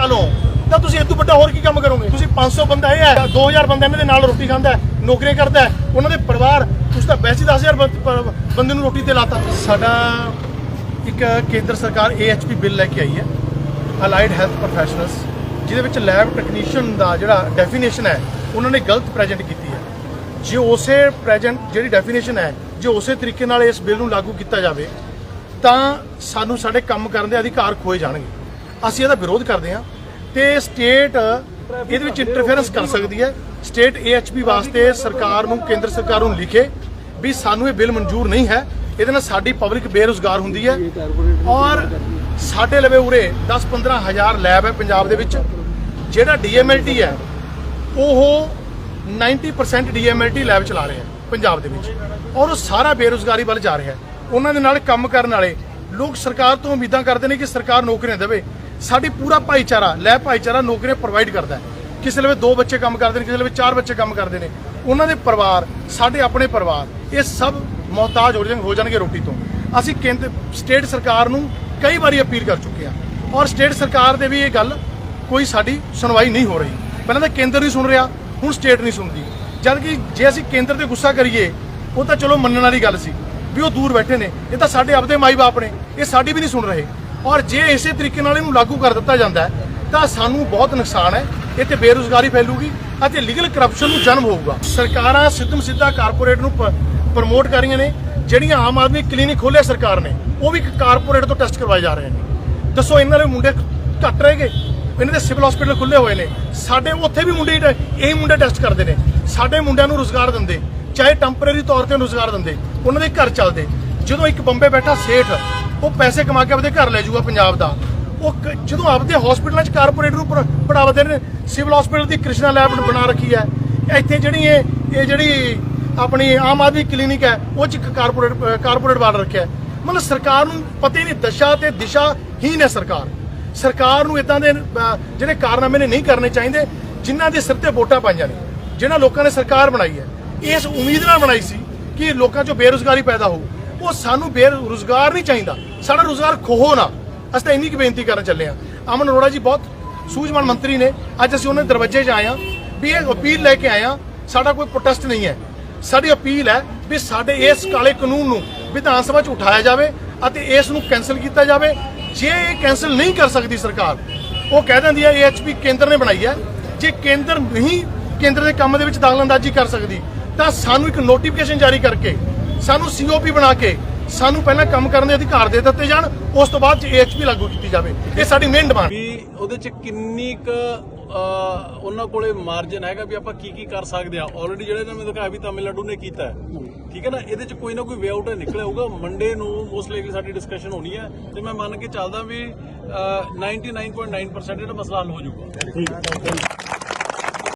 ਚਾਲੋ ਤਾਂ ਤੁਸੀਂ ਇਹ ਵੱਡਾ ਹੋਰ ਕੀ ਕੰਮ ਕਰੋਗੇ? ਤੁਸੀਂ 500 ਬੰਦਾ ਇਹ ਹੈ 2000 ਬੰਦਾ ਇਹਨਾਂ ਦੇ ਨਾਲ ਰੋਟੀ ਖਾਂਦਾ ਹੈ, ਨੌਕਰੀਆਂ ਕਰਦਾ ਉਹਨਾਂ ਦੇ ਪਰਿਵਾਰ ਤੁਸੀਂ ਤਾਂ ਵੈਸੇ ਹੀ 10000 ਬੰਦੇ ਨੂੰ ਰੋਟੀ ਤੇ ਲਾਤਾ। ਸਾਡਾ ਇੱਕ ਕੇਂਦਰ ਸਰਕਾਰ AHP ਬਿੱਲ ਲੈ ਕੇ ਆਈ ਹੈ ਅਲਾਈਡ ਹੈਲਥ ਪ੍ਰੋਫੈਸ਼ਨਲਸ ਜਿਹਦੇ ਵਿੱਚ ਲੈਬ ਟੈਕਨੀਸ਼ੀਅਨ ਦਾ ਜਿਹੜਾ ਡੈਫੀਨੇਸ਼ਨ ਹੈ ਉਹਨਾਂ ਨੇ ਗਲਤ ਪ੍ਰੈਜ਼ੈਂਟ ਕੀਤੀ ਹੈ। ਜੇ ਉਸੇ ਪ੍ਰੈਜ਼ੈਂਟ ਜਿਹੜੀ ਡੈਫੀਨੇਸ਼ਨ ਹੈ ਜੇ ਉਸੇ ਤਰੀਕੇ ਨਾਲ ਇਸ ਬਿੱਲ ਨੂੰ ਲਾਗੂ ਕੀਤਾ ਜਾਵੇ ਤਾਂ ਸਾਨੂੰ ਸਾਡੇ ਕੰਮ ਕਰਨ ਦੇ ਅਧਿਕਾਰ ਖੋਏ ਜਾਣਗੇ। ਅਸੀਂ ਇਹਦਾ ਵਿਰੋਧ ਕਰਦੇ ਹਾਂ। ਤੇ ਸਟੇਟ ਇਹਦੇ ਵਿੱਚ ਇੰਟਰਫੇਰੈਂਸ ਕਰ ਸਕਦੀ ਹੈ। ਸਟੇਟ AHP ਵਾਸਤੇ ਸਰਕਾਰ ਨੂੰ, ਕੇਂਦਰ ਸਰਕਾਰ ਨੂੰ ਲਿਖੇ ਵੀ ਸਾਨੂੰ ਇਹ ਬਿੱਲ ਮਨਜ਼ੂਰ ਨਹੀਂ ਹੈ। ਇਹਦੇ ਨਾਲ ਸਾਡੀ ਪਬਲਿਕ ਬੇਰੁਜ਼ਗਾਰ ਹੁੰਦੀ ਹੈ ਔਰ ਸਾਡੇ ਲਵੇ ਉਰੇ 10-15 ਹਜ਼ਾਰ ਲੈਬ ਹੈ ਪੰਜਾਬ ਦੇ ਵਿੱਚ। ਜਿਹੜਾ DMLT ਹੈ, ਉਹ 90% DMLT ਲੈਬ ਚਲਾ ਰਹੇ ਹੈ ਪੰਜਾਬ ਦੇ ਵਿੱਚ। ਔਰ ਉਹ ਸਾਰਾ ਬੇਰੁਜ਼ਗਾਰੀ ਵੱਲ ਜਾ ਰਿਹਾ ਹੈ। ਉਹਨਾਂ ਦੇ ਨਾਲ ਕੰਮ ਕਰਨ ਵਾਲੇ ਲੋਕ ਸਰਕਾਰ ਤੋਂ ਉਮੀਦਾਂ ਕਰਦੇ ਨੇ ਕਿ ਸਰਕਾਰ ਨੌਕਰੀਆਂ ਦੇਵੇ। ਸਾਡੀ ਪੂਰਾ ਭਾਈਚਾਰਾ, ਲੈ ਭਾਈਚਾਰਾ ਨੌਕਰੀਆਂ ਪ੍ਰੋਵਾਈਡ ਕਰਦਾ ਹੈ। ਕਿਸੇ ਲਵੇ ਦੋ ਬੱਚੇ ਕੰਮ ਕਰਦੇ ਨੇ, ਕਿਸੇ ਲਵੇ ਚਾਰ ਬੱਚੇ ਕੰਮ ਕਰਦੇ ਨੇ। ਉਹਨਾਂ ਦੇ ਪਰਿਵਾਰ, ਸਾਡੇ ਆਪਣੇ ਪਰਿਵਾਰ, ਇਹ ਸਭ ਮੁਹਤਾਜ ਹੋ ਜਾਣ ਹੋ ਜਾਣਗੇ ਰੋਟੀ ਤੋਂ। ਅਸੀਂ ਕੇਂਦਰ ਸਟੇਟ ਸਰਕਾਰ ਨੂੰ ਕਈ ਵਾਰੀ ਅਪੀਲ ਕਰ ਚੁੱਕੇ ਹਾਂ। ਔਰ ਸਟੇਟ ਸਰਕਾਰ ਦੇ ਵੀ ਇਹ ਗੱਲ ਕੋਈ ਸਾਡੀ ਸੁਣਵਾਈ ਨਹੀਂ ਹੋ ਰਹੀ। ਪਹਿਲਾਂ ਤਾਂ ਕੇਂਦਰ ਨਹੀਂ ਸੁਣ ਰਿਹਾ, ਹੁਣ ਸਟੇਟ ਨਹੀਂ ਸੁਣਦੀ। ਜਦ ਕਿ ਜੇ ਅਸੀਂ ਕੇਂਦਰ ਤੇ ਗੁੱਸਾ ਕਰੀਏ, ਉਹ ਤਾਂ ਚਲੋ ਮੰਨਣ ਵਾਲੀ ਗੱਲ ਸੀ, ਵੀ ਉਹ ਦੂਰ ਬੈਠੇ ਨੇ। ਇਹ ਤਾਂ ਸਾਡੇ ਆਪਦੇ ਮਾਈ-ਬਾਪ ਨੇ, ਇਹ ਸਾਡੀ ਵੀ ਨਹੀਂ ਸੁਣ ਰਹੇ। ਔਰ ਜੇ ਇਸੇ ਤਰੀਕੇ ਨਾਲ ਇਹਨੂੰ ਲਾਗੂ ਕਰ ਦਿੱਤਾ ਜਾਂਦਾ ਹੈ, ਤਾਂ ਸਾਨੂੰ ਬਹੁਤ ਨੁਕਸਾਨ ਹੈ। ਇਹ ਤੇ ਬੇਰੁਜ਼ਗਾਰੀ ਫੈਲੂਗੀ ਅਤੇ ਲੀਗਲ ਕਰਪਸ਼ਨ ਨੂੰ ਜਨਮ ਹੋਊਗਾ। ਸਰਕਾਰਾਂ ਸਿੱਧਮ ਸਿੱਧਾ ਕਾਰਪੋਰੇਟ ਨੂੰ ਪ੍ਰਮੋਟ ਕਰ ਰਹੀਆਂ ਨੇ, ਜਿਹੜੀਆਂ ਆਮ ਆਦਮੀ ਕਲੀਨਿਕ ਖੋਲ੍ਹਿਆ ਸਰਕਾਰ ਨੇ, ਉਹ ਵੀ ਇੱਕ ਕਾਰਪੋਰੇਟ ਤੋਂ ਟੈਸਟ ਕਰਵਾਏ ਜਾ ਰਹੇ ਨੇ। ਦੱਸੋ ਇਹਨਾਂ ਦੇ ਮੁੰਡੇ ਘੱਟ ਰਹਿ ਗਏ? ਇਹਨਾਂ ਦੇ ਸਿਵਲ ਹਸਪੀਟਲ ਖੁੱਲੇ ਹੋਏ ਨੇ। ਸਾਡੇ ਉੱਥੇ ਵੀ ਮੁੰਡੇ ਹੀ- ਇਹੀ ਮੁੰਡੇ ਟੈਸਟ ਕਰਦੇ ਨੇ। ਸਾਡੇ ਮੁੰਡਿਆਂ ਨੂੰ ਰੋਜ਼ਗਾਰ ਦਿੰਦੇ, ਚਾਹੇ ਟੈਂਪਰੇਰੀ ਤੌਰ ਤੇ ਰੋਜ਼ਗਾਰ ਦਿੰਦੇ, ਉਹਨਾਂ ਦੇ ਘਰ ਚੱਲਦੇ। ਜਦੋਂ ਇੱਕ ਬੰਬੇ ਬੈਠਾ ਸੇਠ ਉਹ ਪੈਸੇ ਕਮਾ ਕੇ ਆਪਦੇ ਘਰ ਲੈ ਜਾਊਗਾ ਪੰਜਾਬ ਦਾ। ਉਹ ਕ- ਜਦੋਂ ਆਪਦੇ ਹਸਪੀਟਲਾਂ 'ਚ ਕਾਰਪੋਰੇਟ ਨੂੰ ਪ- ਪੜਾਵਾ ਦੇ ਰਹੇ ਨੇ ਸਿਵਲ ਹਸਪੀਟਲ ਦੀ ਕ੍ਰਿਸ਼ਨਾ ਲੈਬ ਬਣਾ ਰੱਖੀ ਹੈ। ਇੱਥੇ ਜਿਹੜੀ ਇਹ ਇਹ ਜਿਹੜੀ ਆਪਣੀ ਆਮ ਆਦਮੀ ਕਲੀਨਿਕ ਹੈ, ਉਹ 'ਚ ਇੱਕ ਕਾਰਪੋਰੇਟ ਕਾਰਪੋਰੇਟ ਵਾਰਡ ਰੱਖਿਆ ਮਤਲਬ ਸਰਕਾਰ ਨੂੰ ਪਤਾ ਹੀ ਨਹੀਂ, ਦਸ਼ਾ ਤੇ ਦਿਸ਼ਾ ਹੀਨ ਹੈ ਸਰਕਾਰ। ਸਰਕਾਰ ਨੂੰ ਇਦਾਂ ਦੇ ਜਿਹੜੇ ਕਾਰਨਾਮੇ ਨੇ ਨਹੀਂ ਕਰਨੇ ਚਾਹੀਦੇ, ਜਿਨ੍ਹਾਂ ਦੇ ਸਿਰ ਤੇ ਵੋਟਾਂ ਪਾਈਆਂ ਨੇ ਜਿਹਨਾਂ ਲੋਕਾਂ ਨੇ ਸਰਕਾਰ ਬਣਾਈ ਹੈ। ਇਸ ਉਮੀਦ ਨਾਲ ਬਣਾਈ ਸੀ ਕਿ ਲੋਕਾਂ 'ਚੋਂ ਬੇਰੁਜ਼ਗਾਰੀ ਪੈਦਾ ਹੋਊ। ਉਹ ਸਾਨੂੰ ਬੇਰੁਜ਼ਗਾਰ ਨਹੀਂ ਚਾਹੀਦਾ। ਸਾਡਾ ਰੁਜ਼ਗਾਰ ਖੋਹੋ ਨਾ। ਅਸੀਂ ਤਾਂ ਇੰਨੀ ਕੁ ਬੇਨਤੀ ਕਰਨ ਚੱਲੇ ਆ ਅਮਨ ਅਰੋੜਾ ਜੀ ਬਹੁਤ ਸੂਝਵਾਨ ਮੰਤਰੀ ਨੇ। ਅੱਜ ਅਸੀਂ ਉਹਨਾਂ ਦੇ ਦਰਵਾਜ਼ੇ 'ਚ ਆਏ ਆ ਵੀ ਇਹ ਅਪੀਲ ਲੈ ਕੇ ਆਏ ਆ ਸਾਡਾ ਕੋਈ ਪ੍ਰੋਟੈਸਟ ਨਹੀਂ ਹੈ। ਸਾਡੀ ਅਪੀਲ ਹੈ ਵੀ ਸਾਡੇ ਇਸ ਕਾਲੇ ਕਾਨੂੰਨ ਨੂੰ ਵਿਧਾਨ ਸਭਾ 'ਚ ਉਠਾਇਆ ਜਾਵੇ ਅਤੇ ਇਸ ਨੂੰ ਕੈਨਸਲ ਕੀਤਾ ਜਾਵੇ। ਜੇ ਇਹ ਕੈਨਸਲ ਨਹੀਂ ਕਰ ਸਕਦੀ ਸਰਕਾਰ, ਉਹ ਕਹਿ ਦਿੰਦੀ ਹੈ AHP ਕੇਂਦਰ ਨੇ ਬਣਾਈ ਹੈ। ਜੇ ਕੇਂਦਰ ਨਹੀਂ, ਕੇਂਦਰ ਦੇ ਕੰਮ ਦੇ ਵਿੱਚ ਦਖਲਅੰਦਾਜ਼ੀ ਕਰ ਸਕਦੀ, ਤਾਂ ਸਾਨੂੰ ਇੱਕ ਨੋਟੀਫਿਕੇਸ਼ਨ ਜਾਰੀ ਕਰਕੇ ਸਾਨੂੰ ਸੀਓਪੀ ਬਣਾ ਕੇ ਸਾਨੂੰ ਪਹਿਲਾਂ ਕੰਮ ਕਰਨ ਦੇ ਅਧਿਕਾਰ ਦੇ ਦਿੱਤੇ ਜਾਣ ਉਸ ਤੋਂ ਬਾਅਦ ਚ AHP ਲਾਗੂ ਕੀਤੀ ਜਾਵੇ ਇਹ ਸਾਡੀ ਮੇਨ ਡਿਮਾਂਡ ਵੀ ਉਹਦੇ ਚ ਕਿੰਨੀ ਕ ਉਹਨਾਂ ਕੋਲੇ ਮਾਰਜਨ ਹੈਗਾ ਵੀ ਆਪਾਂ ਕੀ ਕੀ ਕਰ ਸਕਦੇ ਆ। ਆਲਰੇਡੀ ਜਿਹੜੇ ਨੇ ਮੈਂ ਦਿਖਾਇਆ ਵੀ ਤਾਮਿਲਨਾਡੂ ਨੇ ਕੀਤਾ ਹੈ। ਠੀਕ ਹੈ ਨਾ? ਇਹਦੇ ਚ ਕੋਈ ਨਾ ਕੋਈ ਵੇ ਆਊਟ ਨਿਕਲਿਆ ਹੋਊਗਾ। ਮੰਡੇ ਨੂੰ ਮੋਸਟਲੀ ਸਾਡੀ ਡਿਸਕਸ਼ਨ ਹੋਣੀ ਹੈ ਤੇ ਮੈਂ ਮੰਨ ਕੇ ਚੱਲਦਾ ਵੀ ਅਹ, 99.9% ਇਹਦਾ ਮਸਲਾ ਹੱਲ ਹੋ ਜਾਊਗਾ।